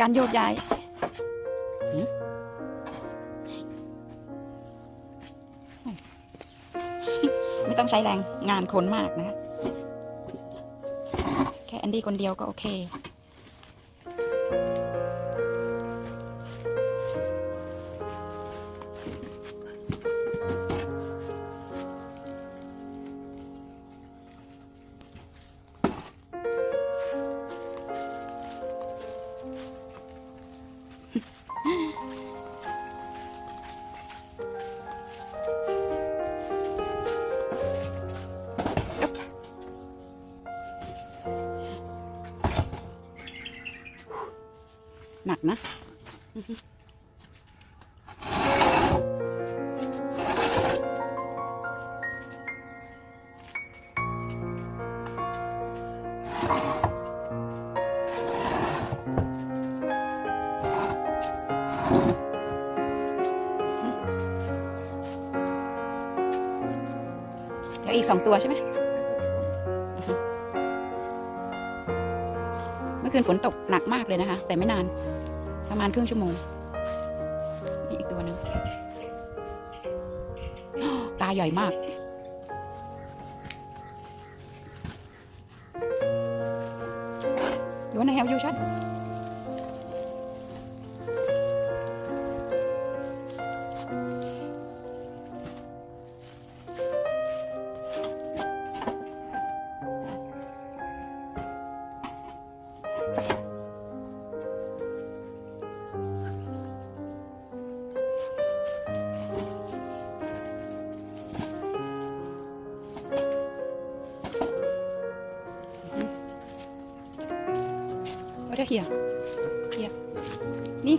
การโยกย้ายหืมไม่ต้องใช้แรงงานคนมากนะคะแค่แอนดี้คนเดียวก็โอเค หนักนะอีกสองตัวใช่ไหม คืนฝนตกหนักมากเลยนะคะ แต่ไม่นาน ประมาณครึ่งชั่วโมง นี่อีกตัวหนึ่งตาใหญ่มาก You wanna have your shot? ว่าเฮีย เฮียนี่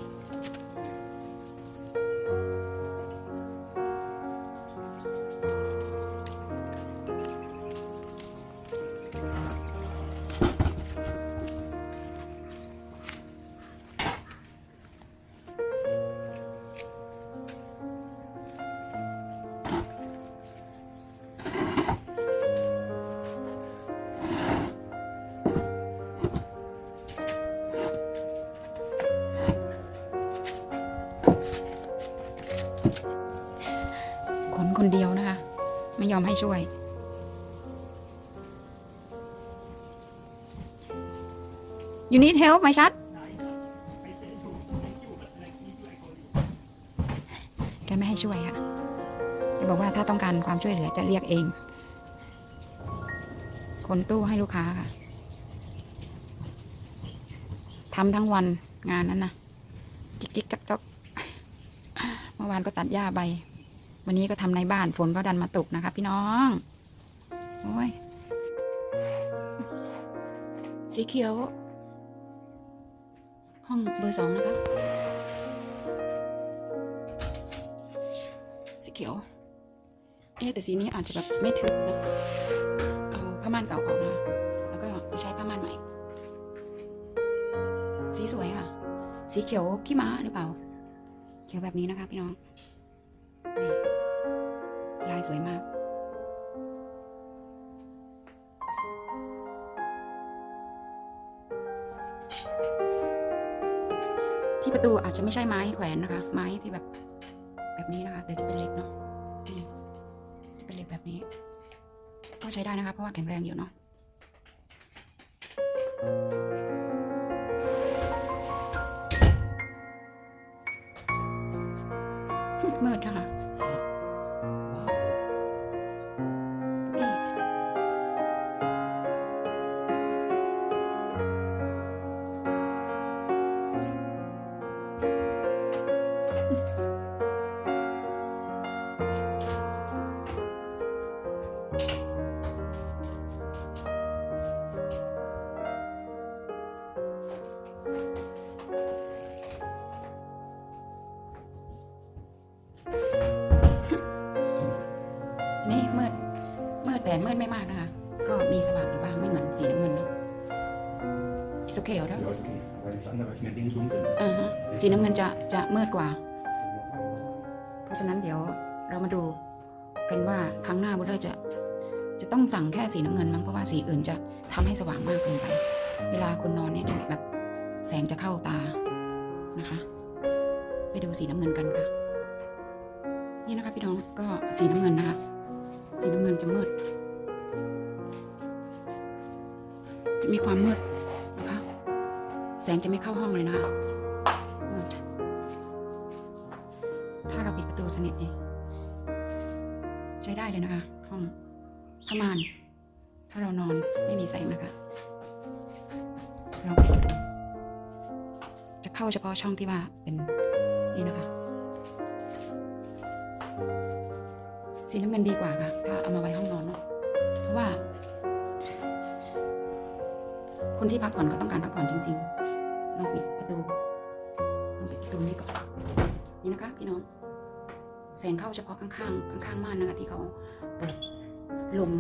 นคนเดียวนะคะ ไม่ยอมให้ช่วย you need help ไหมชัดแกไม่ให้ช่วยค่ะแกบอกว่าถ้าต้องการความช่วยเหลือจะเรียกเอง คนตู้ให้ลูกค้าค่ะทำทั้งวันงานนั้นนะจิกจิกจักจักเมื่อวานก็ตัดหญ้าใบ วันนี้ก็ทำในบ้านฝนก็ดันมาตกนะคะ พี่น้องโอ้ยสีเขียว ห้องเบอร์สองนะคะสีเขียว เอ๊แต่สีนี้อาจจะแบบไม่ทึบนะเอาผ้าม่านเก่าออกนะ แล้วก็จะใช้ผ้าม่านใหม่ สีสวยค่ะ สีเขียวขี้ม้าหรือเปล่าเขียวแบบนี้นะคะพี่น้อง สวยมาก ที่ประตูอาจจะไม่ใช่ไม้แขวนนะคะ ไม้ที่แบบแบบนี้นะคะ แต่จะเป็นเหล็กเนาะจะเป็นเหล็กแบบนี้ ก็ใช้ได้นะคะ เพราะว่าแข็งแรงอยู่เนาะ นี่มืดมืดแต่มืดไม่มากนะคะ ก็มีสว่างอยู่บ้างไม่เหมือนสีน้ำเงินเนาะอิสโอเคเหรอ Ja, ist okay. Aber das andere ist mir Ding dunkel. อ่าฮะสีน้ำเงินจะจะมืดกว่า เพราะฉะนั้นเดี๋ยวเรามาดูกันว่าครั้งหน้าบุญเลอร์จะ จะต้องสั่งแค่สีน้ำเงินมั้งเพราะว่าสีอื่นจะทำให้สว่างมากเกินไป เวลาคนนอนเนี่ยจะแบบแสงจะเข้าตา Ja, นะคะ ไปดูสีน้ำเงินกันค่ะ นี่นะคะพี่น้องก็สีน้ำเงินนะคะ สีน้ำเงินจะมืด จะมีความมืดนะคะ แสงจะไม่เข้าห้องเลยนะคะมืดถ้าเราปิดประตูสนิทเนี่ใช้ได้เลยนะคะ ห้องผ้าม่านถ้าเรานอนไม่มีแสงนะคะเราปิดประตูจะเข้าเฉพาะช่องที่ว่าเป็น สีน้ำเงินดีกว่าค่ะ ถ้าเอามาไว้ห้องนอนเนาะเพราะว่า คนที่พักผ่อนเขาต้องการพักผ่อนจริงๆลองปิดประตูลองปิดประตูนี้ก่อน นี่นะคะ พี่น้อง แสงเข้าเฉพาะข้างๆข้างๆม่านนะคะที่เขาเปิดลม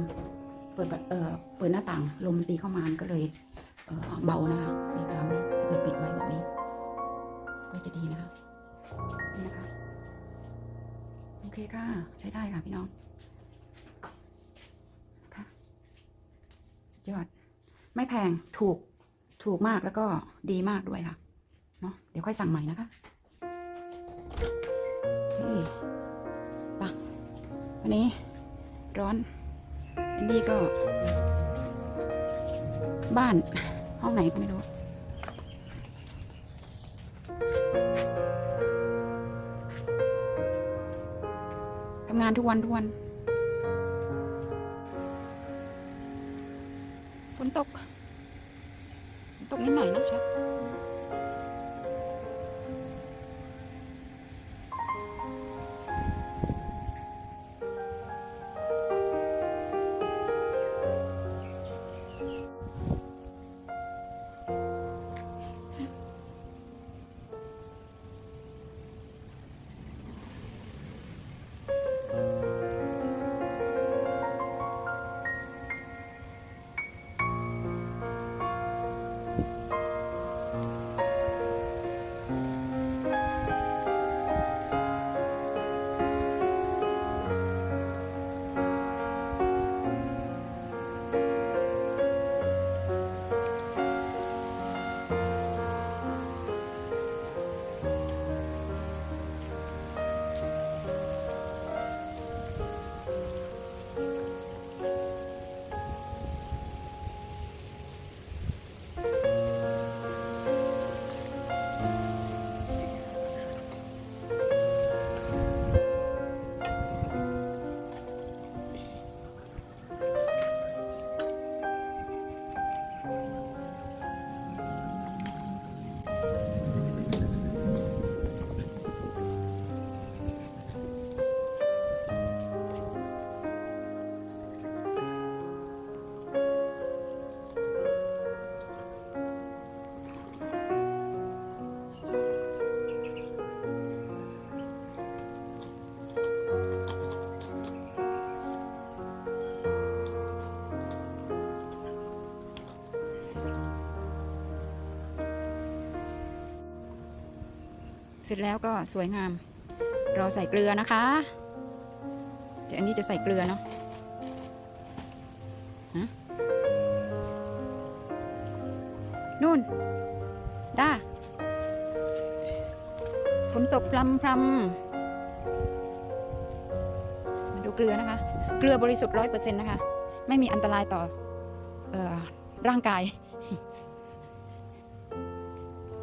เปิดเออเปิดหน้าต่างลมตีเข้ามาก็เลยเออเบานะคะในคราวนี้ถ้าเกิดปิดไว้แบบนี้ ก็จะดีนะคะนี่นะคะ โอเคค่ะ ใช้ได้ค่ะพี่น้องค่ะสุดยอด ไม่แพงถูกถูกมากแล้วก็ดีมากด้วยค่ะ เนาะเดี๋ยวค่อยสั่งใหม่นะคะโอเคปะวันนี้ร้อนอันนี้ก็ บ้านห้องไหนก็ไม่รู้านทุกวันทุกวันฝนตก ตกนิดหน่อยนะชัด เสร็จแล้วก็สวยงามรอใส่เกลือนะคะ เดี๋ยวอันนี้จะใส่เกลือเนาะนู่นด้าฝนตกพรำพรำมาดูเกลือนะคะ เกลือบริสุทธิ์ร้อยเปอร์เซ็นต์นะคะ ไม่มีอันตรายต่อเออร่างกาย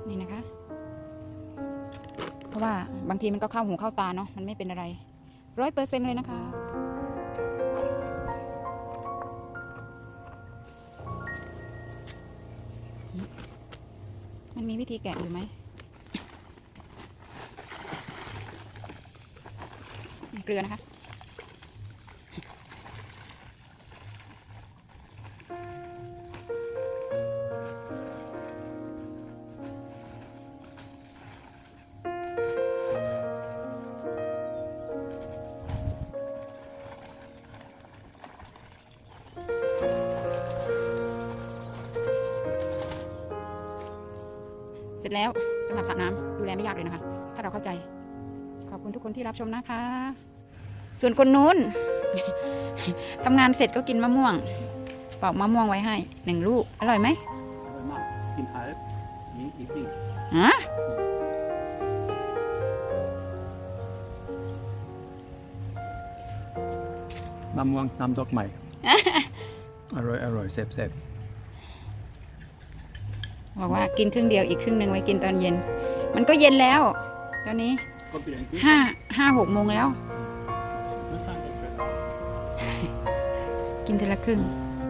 นี่นะคะ ว่าบางทีมันก็เข้าหูเข้าตาเนาะมันไม่เป็นอะไรร้อยเปอร์เซ็นเลยนะคะ มันมีวิธีแกะอยู่ไหมเกลือนะคะ จแล้วสำหรับสระน้ำดูแลไม่ยากเลยนะคะ ถ้าเราเข้าใจ ขอบคุณทุกคนที่รับชมนะคะ ส่วนคนนู้นทำงานเสร็จก็กินมะม่วงปอกมะม่วงไว้ให้หนึ่งลูก อร่อยไหมอร่อยมากกินพายนี้จริงมะม่วงน้ำดอกใหม่ อร่อยอร่อยเซ็บเซ็บ บอกว่ากินครึ่งเดียวอีกครึ่งหนึ่งไว้กินตอนเย็น มันก็เย็นแล้ว ตอนนี้ก็เปลี่ยนห้าห้าหกโมงแล้ว กินทีละครึ่ง Mm.